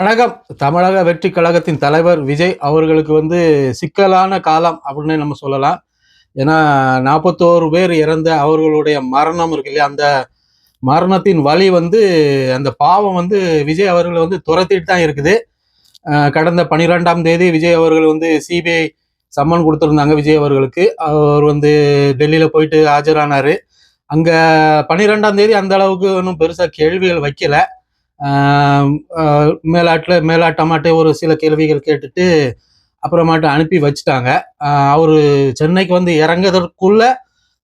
வணக்கம். தமிழக வெற்றி கழகத்தின் தலைவர் விஜய் அவர்களுக்கு வந்து சிக்கலான காலம் அப்படின்னு நம்ம சொல்லலாம். ஏன்னா நாற்பத்தோரு பேர் இறந்த அவர்களுடைய மரணம் இருக்கு இல்லையா? அந்த மரணத்தின் வழி வந்து அந்த பாவம் வந்து விஜய் அவர்களை வந்து துரத்திட்டு தான் இருக்குது. கடந்த பனிரெண்டாம் தேதி விஜய் அவர்கள் வந்து சிபிஐ சம்மன் கொடுத்துருந்தாங்க விஜய் அவர்களுக்கு. அவர் வந்து டெல்லியில் போயிட்டு ஆஜரானார். அங்கே பனிரெண்டாம் தேதி அந்த அளவுக்கு ஒன்றும் பெருசாக கேள்விகள் வைக்கலை. மேலாட்டில் மேலாட்டமாட்டே ஒரு சில கேள்விகள் கேட்டுட்டு அப்புறமாட்டு அனுப்பி வச்சுட்டாங்க. அவர் அவரு சென்னைக்கு வந்து இறங்குறதற்குள்ள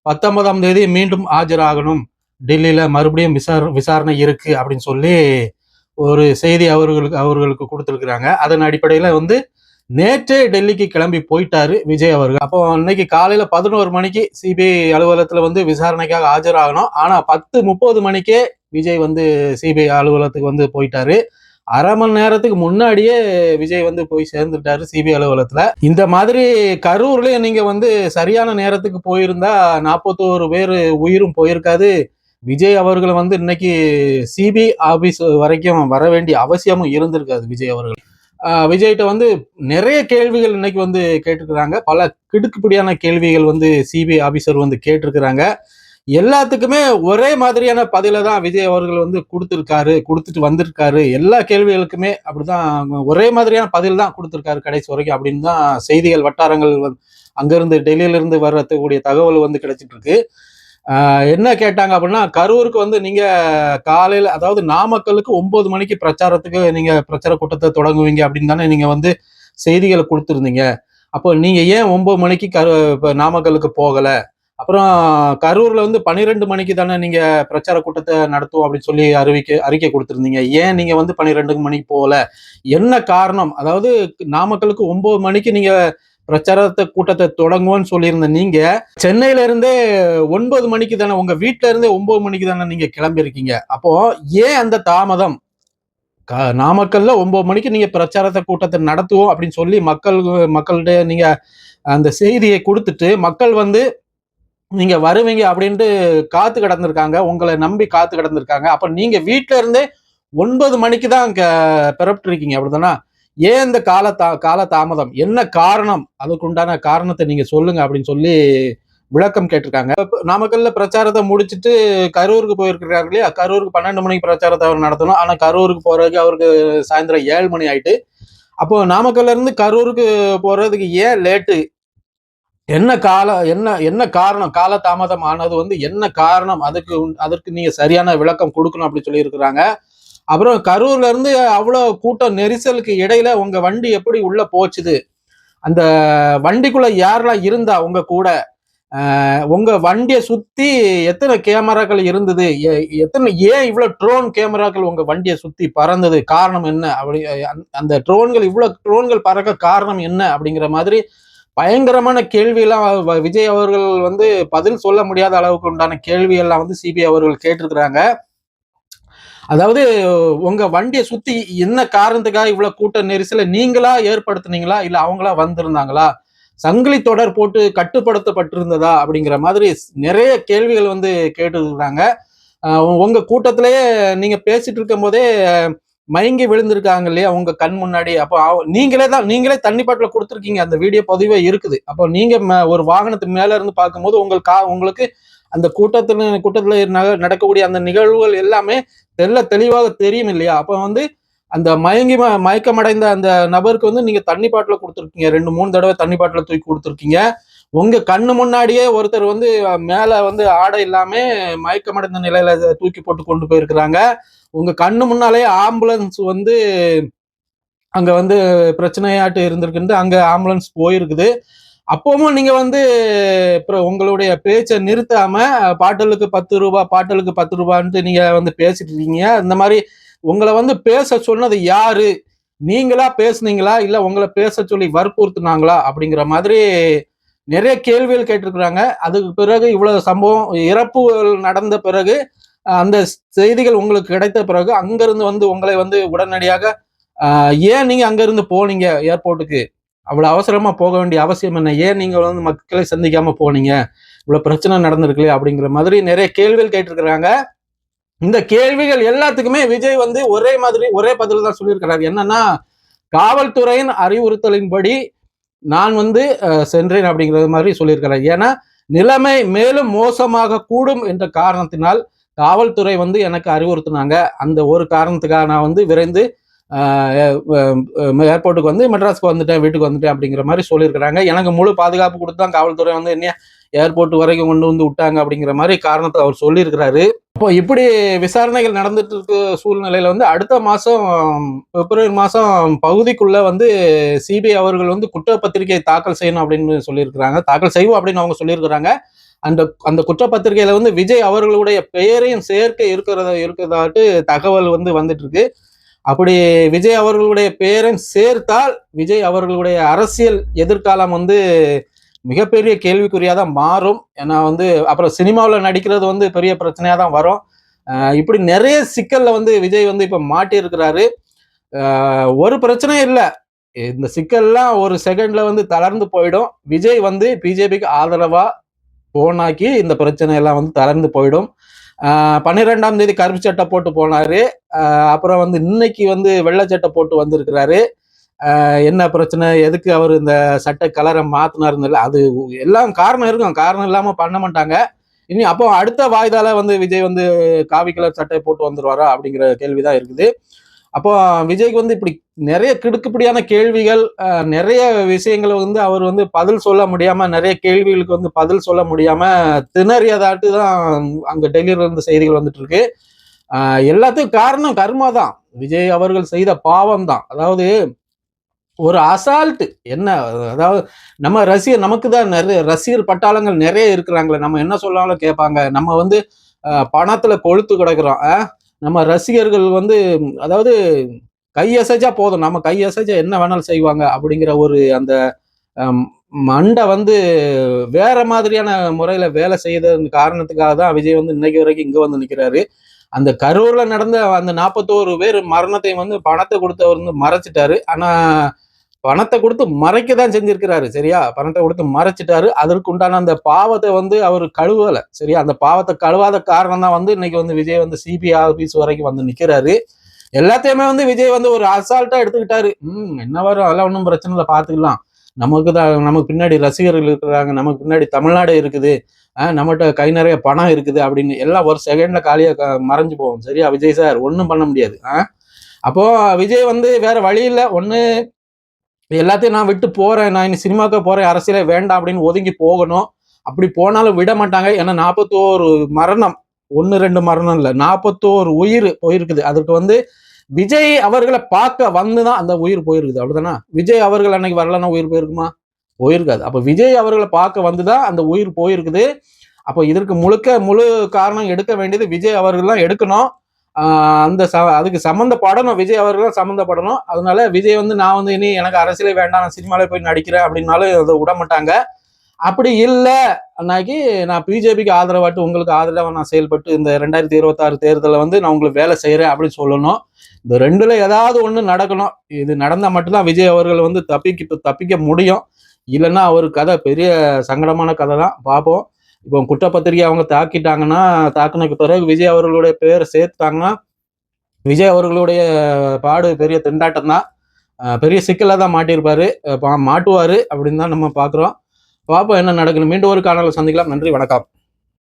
பத்தொன்பதாம் தேதி மீண்டும் ஆஜராகணும். டெல்லியில் மறுபடியும் விசார விசாரணை இருக்கு அப்படின்னு சொல்லி ஒரு செய்தி அவர்களுக்கு அவர்களுக்கு கொடுத்துருக்குறாங்க. அதன் அடிப்படையில் வந்து நேற்றே டெல்லிக்கு கிளம்பி போயிட்டாரு விஜய் அவர்கள். அப்போ இன்னைக்கு காலையில பதினோரு மணிக்கு சிபிஐ அலுவலகத்துல வந்து விசாரணைக்காக ஆஜராகணும். ஆனா பத்து முப்பது மணிக்கே விஜய் வந்து சிபிஐ அலுவலகத்துக்கு வந்து போயிட்டாரு. அரை மணி நேரத்துக்கு முன்னாடியே விஜய் வந்து போய் சேர்ந்துட்டாரு சிபிஐ அலுவலகத்துல. இந்த மாதிரி கரூர்லயே நீங்க வந்து சரியான நேரத்துக்கு போயிருந்தா நாற்பத்தோரு பேர் உயிரும் போயிருக்காது. விஜய் அவர்களை வந்து இன்னைக்கு சிபிஐ ஆபீஸ் வரைக்கும் வர வேண்டிய அவசியமும் இருந்திருக்காது விஜய் அவர்கள். விஜய்கிட்ட வந்து நிறைய கேள்விகள் இன்னைக்கு வந்து கேட்டிருக்கிறாங்க. பல கிடுக்குப்பிடியான கேள்விகள் வந்து சிபிஐ ஆபீசர் வந்து கேட்டிருக்கிறாங்க. எல்லாத்துக்குமே ஒரே மாதிரியான பதில தான் விஜய் அவர்கள் வந்து கொடுத்துருக்காரு கொடுத்துட்டு வந்திருக்காரு. எல்லா கேள்விகளுக்குமே அப்படிதான் ஒரே மாதிரியான பதில் தான் கொடுத்துருக்காரு கடைசி வரைக்கும் அப்படின்னு தான் செய்திகள் வட்டாரங்கள் வந்து அங்கிருந்து டெல்லியில இருந்து வரக்கூடிய தகவல் வந்து கிடைச்சிட்டு இருக்கு என்ன கேட்டாங்க அப்படின்னா கரூருக்கு வந்து நீங்க காலையில அதாவது நாமக்கலுக்கு ஒன்பது மணிக்கு பிரச்சாரத்துக்கு நீங்க பிரச்சார கூட்டத்தை தொடங்குவீங்க அப்படின்னு தானே நீங்க வந்து செய்திகளை கொடுத்துருந்தீங்க. அப்போ நீங்க ஏன் ஒன்பது மணிக்கு கரு நாமக்கலுக்கு போகல? அப்புறம் கரூர்ல வந்து பன்னிரெண்டு மணிக்கு தானே நீங்க பிரச்சார கூட்டத்தை நடத்துவோம் அப்படின்னு சொல்லி அறிவிக்க அறிக்கை கொடுத்துருந்தீங்க. ஏன் நீங்க வந்து பன்னிரெண்டு மணிக்கு போகல? என்ன காரணம்? அதாவது நாமக்கலுக்கு ஒன்பது மணிக்கு நீங்க பிரச்சாரத்தை கூட்டத்தை தொடங்குவோம்னு சொல்லியிருந்த நீங்க சென்னையில இருந்தே ஒன்பது மணிக்கு தானே உங்க வீட்டுல இருந்தே ஒன்பது மணிக்கு தானே நீங்க கிளம்பியிருக்கீங்க. அப்போ ஏன் அந்த தாமதம்? க- நாமக்கல்ல ஒன்பது மணிக்கு நீங்க பிரச்சாரத்தை கூட்டத்தை நடத்துவோம் அப்படின்னு சொல்லி மக்கள் மக்கள்கிட்ட நீங்க அந்த செய்தியை கொடுத்துட்டு மக்கள் வந்து நீங்க வருவீங்க அப்படின்ட்டு காத்து கிடந்திருக்காங்க. உங்களை நம்பி காத்து கிடந்திருக்காங்க. அப்ப நீங்க வீட்டுல இருந்தே ஒன்பது மணிக்கு தான் பிறப்பிட்டு இருக்கீங்க அப்படிதானா? ஏன் இந்த கால தா கால தாமதம்? என்ன காரணம்? அதுக்கு உண்டான காரணத்தை நீங்க சொல்லுங்க அப்படின்னு சொல்லி விளக்கம் கேட்டிருக்காங்க. நாமக்கல்ல பிரச்சாரத்தை முடிச்சுட்டு கரூருக்கு போயிருக்கிறாரு இல்லையா? கரூருக்கு பன்னெண்டு மணிக்கு பிரச்சாரத்தை அவர் நடத்தணும். ஆனா கரூருக்கு போறதுக்கு அவருக்கு சாயந்தரம் ஏழு மணி ஆயிட்டு. அப்போ நாமக்கல்ல இருந்து கரூருக்கு போறதுக்கு ஏன் லேட்டு என்ன கால என்ன என்ன காரணம்? கால தாமதம் ஆனது வந்து என்ன காரணம்? அதுக்கு உண்- அதற்கு நீங்க சரியான விளக்கம் கொடுக்கணும் அப்படி சொல்லி இருக்கிறாங்க அப்புறம் கரூர்ல இருந்து அவ்வளோ கூட்டம் நெரிசலுக்கு இடையில உங்க வண்டி எப்படி உள்ள போச்சுது? அந்த வண்டிக்குள்ள யாரெல்லாம் இருந்தா உங்க கூட? உங்க வண்டியை சுத்தி எத்தனை கேமராக்கள் இருந்தது? எ- எத்தனை ஏன் இவ்வளவு ட்ரோன் கேமராக்கள் உங்க வண்டியை சுத்தி பறந்தது? காரணம் என்ன? அப்படி அந்த- அந்த ட்ரோன்கள் இவ்வளவு ட்ரோன்கள் பறக்க காரணம் என்ன? அப்படிங்கிற மாதிரி பயங்கரமான கேள்வியெல்லாம் விஜய் அவர்கள் வந்து பதில் சொல்ல முடியாத அளவுக்கு உண்டான கேள்வி எல்லாம் வந்து சிபிஐ அவர்கள் கேட்டிருக்கிறாங்க. அதாவது உங்க வண்டியை சுத்தி என்ன காரணத்துக்காக இவ்வளவு கூட்ட நெரிசலை நீங்களா ஏற்படுத்துனீங்களா? இல்ல அவங்களா வந்திருந்தாங்களா? சங்கிலி தொடர் போட்டு கட்டுப்படுத்தப்பட்டிருந்ததா? அப்படிங்கிற மாதிரி நிறைய கேள்விகள் வந்து கேட்டுருக்குறாங்க. உங்க கூட்டத்திலேயே நீங்க பேசிட்டு இருக்கும் போதே மயங்கி விழுந்திருக்காங்க இல்லையா? உங்க கண் முன்னாடி. அப்போ நீங்களே தான் நீங்களே தண்ணி பாட்டில் கொடுத்துருக்கீங்க. அந்த வீடியோ பதிவே இருக்குது. அப்போ நீங்க ம- ஒரு வாகனத்து மேல இருந்து பார்க்கும்போது உங்கள் கா உங்களுக்கு அந்த கூட்டத்தில் கூட்டத்தில் நடக்கக்கூடிய அந்த நிகழ்வுகள் எல்லாமே தெல்ல தெளிவாக தெரியும் இல்லையா? அப்போ வந்து அந்த மயங்கி ம- மயக்கமடைந்த அந்த நபருக்கு வந்து நீங்க தண்ணி பாட்டில் கொடுத்துருக்கீங்க. ரெண்டு மூணு தடவை தண்ணி பாட்டில் தூக்கி கொடுத்துருக்கீங்க. உங்க கண்ணு முன்னாடியே ஒருத்தர் வந்து மேல வந்து ஆடை இல்லாம மயக்கமடைந்த நிலையில தூக்கி போட்டு கொண்டு போயிருக்கிறாங்க. உங்க கண்ணு முன்னாலே ஆம்புலன்ஸ் வந்து அங்க வந்து பிரச்சனையாட்டு இருந்திருக்குன்ட்டு அங்க ஆம்புலன்ஸ் போயிருக்குது. அப்பவும் நீங்க வந்து உங்களுடைய பேச்சை நிறுத்தாம பாட்டலுக்கு பத்து ரூபா பாட்டலுக்கு பத்து ரூபான்ட்டு நீங்க வந்து பேசிட்டு இருக்கீங்க. இந்த மாதிரி உங்களை வந்து பேச சொன்னது யாரு? நீங்களா பேசுனீங்களா? இல்ல உங்களை பேச சொல்லி வற்புறுத்துனாங்களா? அப்படிங்கிற மாதிரி நிறைய கேள்விகள் கேட்டிருக்கிறாங்க. அதுக்கு பிறகு இவ்வளவு சம்பவம் இறப்புகள் நடந்த பிறகு அந்த செய்திகள் உங்களுக்கு கிடைத்த பிறகு அங்கிருந்து வந்து உங்களை வந்து உடனடியாக ஏன் நீங்க அங்கிருந்து போனீங்க ஏர்போர்ட்டுக்கு அவ்வளவு அவசரமா போக வேண்டிய அவசியம் என்ன? ஏன் நீங்க வந்து மக்களை சந்திக்காம போனீங்க? இவ்வளவு பிரச்சனை நடந்திருக்குல்ல அப்படிங்கிற மாதிரி நிறைய கேள்விகள் கேட்டிருக்கிறாங்க. இந்த கேள்விகள் எல்லாத்துக்குமே விஜய் வந்து ஒரே மாதிரி ஒரே பதில் தான் சொல்லியிருக்கிறார். என்னன்னா காவல்துறையின் அறிவுறுத்தலின்படி நான் வந்து சென்றேன் அப்படிங்கிறது மாதிரி சொல்லியிருக்கிறார். ஏன்னா நிலைமை மேலும் மோசமாக கூடும் என்ற காரணத்தினால் காவல்துறை வந்து எனக்கு அறிவுறுத்தினாங்க. அந்த ஒரு காரணத்துக்காக நான் வந்து விரைந்து ஏர்போர்ட்டுக்கு வந்து மெட்ராஸ்க்கு வந்துட்டேன் வீட்டுக்கு வந்துட்டேன் அப்படிங்கிற மாதிரி சொல்லியிருக்கிறாங்க. எனக்கு முழு பாதுகாப்பு கொடுத்து தான் காவல்துறை வந்து என்ன ஏர்போர்ட் வரைக்கும் கொண்டு வந்து விட்டாங்க அப்படிங்கிற மாதிரி காரணத்தை அவர் சொல்லியிருக்கிறாரு. இப்போ இப்படி விசாரணைகள் நடந்துட்டு இருக்க சூழ்நிலையில வந்து அடுத்த மாசம் பிப்ரவரி மாசம் பகுதிக்குள்ள வந்து சிபிஐ அவர்கள் வந்து குற்றப்பத்திரிகை தாக்கல் செய்யணும் அப்படின்னு சொல்லியிருக்கிறாங்க. தாக்கல் செய்வோம் அப்படின்னு அவங்க சொல்லியிருக்கிறாங்க. அந்த அந்த குற்றப்பத்திரிகையில வந்து விஜய் அவர்களுடைய பெயரையும் சேர்க்க இருக்கிறத இருக்கிறதாட்டு தகவல் வந்து வந்துட்டு இருக்கு அப்படி விஜய் அவர்களுடைய பெயரையும் சேர்த்தால் விஜய் அவர்களுடைய அரசியல் எதிர்காலம் வந்து மிகப்பெரிய கேள்விக்குறியாக தான் மாறும். ஏன்னா வந்து அப்புறம் சினிமாவில் நடிக்கிறது வந்து பெரிய பிரச்சனையாக தான் வரும் இப்படி நிறைய சிக்கலில் வந்து விஜய் வந்து இப்போ மாட்டியிருக்கிறாரு. ஒரு பிரச்சனையும் இல்லை. இந்த சிக்கல்லாம் ஒரு செகண்டில் வந்து தளர்ந்து போயிடும். விஜய் வந்து பிஜேபிக்கு ஆதரவாக போனாக்கி இந்த பிரச்சனை எல்லாம் வந்து தளர்ந்து போயிடும். பன்னிரெண்டாம் தேதி கருப்பு சட்டை போட்டு போனாரு. அப்புறம் வந்து இன்னைக்கு வந்து வெள்ளை சட்டை போட்டு வந்திருக்கிறாரு. என்ன பிரச்சனை? எதுக்கு அவர் இந்த சட்டை கலரை மாத்தினாருன்னு அது எல்லாம் காரணம் இருக்கும். காரணம் இல்லாமல் பண்ண மாட்டாங்க. இனி அப்போ அடுத்த வாய்தால வந்து விஜய் வந்து காவி கலர் சட்டை போட்டு வந்துருவாரா அப்படிங்கிற கேள்விதான் இருக்குது. அப்போ விஜய்க்கு வந்து இப்படி நிறைய கிடுக்குப்படியான கேள்விகள் நிறைய விஷயங்களை வந்து அவர் வந்து பதில் சொல்ல முடியாம நிறைய கேள்விகளுக்கு வந்து பதில் சொல்ல முடியாம திணறியதாட்டு தான் அங்க டெல்லியில இருந்து செய்திகள் வந்துட்டு இருக்கு எல்லாத்துக்கும் காரணம் கர்மா தான். விஜய் அவர்கள் செய்த பாவம் தான். அதாவது ஒரு அசால்ட் என்ன அதாவது நம்ம ரசிகர் நமக்கு தான் நிறைய ரசிகர் பட்டாளங்கள் நிறைய இருக்கிறாங்களே நம்ம என்ன சொன்னாலும் கேட்பாங்க. நம்ம வந்து பணத்துல கொழுத்து கிடக்குறோம். ஆஹ் நம்ம ரசிகர்கள் வந்து அதாவது கையசைச்சா போதும். நம்ம கையசைச்சா என்ன வேணாலும் செய்வாங்க அப்படிங்கிற ஒரு அந்த மண்டை வந்து வேற மாதிரியான முறையில வேலை செய்ததன் காரணத்துக்காக தான் விஜய் வந்து இன்னைக்கு வரைக்கும் இங்க வந்து நிக்கிறாரு. அந்த கரூர்ல நடந்த அந்த நாற்பத்தோரு பேர் மரணத்தை வந்து பணத்தை கொடுத்து அவர் வந்து மறைச்சிட்டாரு. ஆனா பணத்தை கொடுத்து மறைக்க தான் செஞ்சிருக்கிறாரு சரியா? பணத்தை கொடுத்து மறைச்சிட்டாரு. அதற்கு உண்டான அந்த பாவத்தை வந்து அவர் கழுவல சரியா? அந்த பாவத்தை கழுவாத காரணம் தான் வந்து இன்னைக்கு வந்து விஜய் வந்து சிபிஐ ஆபீஸ் வரைக்கும் வந்து நிக்கிறாரு. எல்லாத்தையுமே வந்து விஜய் வந்து ஒரு அசால்ட்டா எடுத்துக்கிட்டாரு. ம் என்ன வரும்? அதெல்லாம் ஒன்றும் பிரச்சனை இல்லை பார்த்துக்கலாம். நமக்கு தான் நமக்கு பின்னாடி ரசிகர்கள் இருக்கிறாங்க நமக்கு பின்னாடி தமிழ்நாடு இருக்குது. நம்மகிட்ட கை நிறைய பணம் இருக்குது அப்படின்னு எல்லாம் ஒரு செகண்ட்ல காலியா மறைஞ்சு போகும் சரியா? விஜய் சார் ஒன்றும் பண்ண முடியாது. ஆ அப்போ விஜய் வந்து வேற வழி இல்லை. ஒன்று எல்லாத்தையும் நான் விட்டு போறேன். நான் இனி சினிமாவுக்கு போறேன். அரசியலே வேண்டாம் அப்படின்னு ஒதுங்கி போகணும். அப்படி போனாலும் விட மாட்டாங்க. ஏன்னா நாற்பத்தோரு மரணம் ஒன்று ரெண்டு மரணம் இல்லை. நாற்பத்தோரு உயிர் போயிருக்குது. அதற்கு வந்து விஜய் அவர்களை பார்க்க வந்து தான் அந்த உயிர் போயிருக்குது. அப்படிதானே விஜய் அவர்கள் அன்னைக்கு வரலன்னா உயிர் போயிருக்குமா? போயிருக்காது. அப்போ விஜய் அவர்களை பார்க்க வந்து தான் அந்த உயிர் போயிருக்குது. அப்போ இதற்கு முழுக்க முழு காரணம் எடுக்க வேண்டியது விஜய் அவர்கள் தான் எடுக்கணும். அந்த ச அதுக்கு சம்மந்தப்படணும். விஜய் அவர்கள் தான் சம்மந்தப்படணும். அதனால விஜய் வந்து நான் வந்து இனி எனக்கு அரசியலே வேண்டாம். நான் சினிமாவில் போய் நடிக்கிறேன் அப்படின்னாலும் அதை விட மாட்டாங்க. அப்படி இல்லை அன்னைக்கு நான் பிஜேபிக்கு ஆதரவாட்டு உங்களுக்கு ஆதரவாக நான் செயல்பட்டு இந்த ரெண்டாயிரத்தி இருபத்தாறு தேர்தலில் வந்து நான் உங்களுக்கு வேலை செய்கிறேன் அப்படின்னு சொல்லணும். இந்த ரெண்டில் ஏதாவது ஒன்று நடக்கணும். இது நடந்தால் மட்டும்தான் விஜய் அவர்கள் வந்து தப்பிக்க தப்பிக்க முடியும். இல்லைன்னா அவர் கதை பெரிய சங்கடமான கதை தான் பார்ப்போம். இப்போ குற்றப்பத்திரிகை அவங்க தாக்கிட்டாங்கன்னா தாக்குனதுக்கு பிறகு விஜய் அவர்களுடைய பேர் சேர்த்துட்டாங்கன்னா விஜய் அவர்களுடைய பாடு பெரிய திண்டாட்டம் தான். பெரிய சிக்கலாக தான் மாட்டியிருப்பாரு. மாட்டுவார் பா- அப்படின்னு தான் நம்ம பார்க்குறோம். பார்ப்போம் என்ன நடக்குன்னு மீண்டும் ஒரு காணொலியில் சந்திக்கலாம். நன்றி வணக்கம்.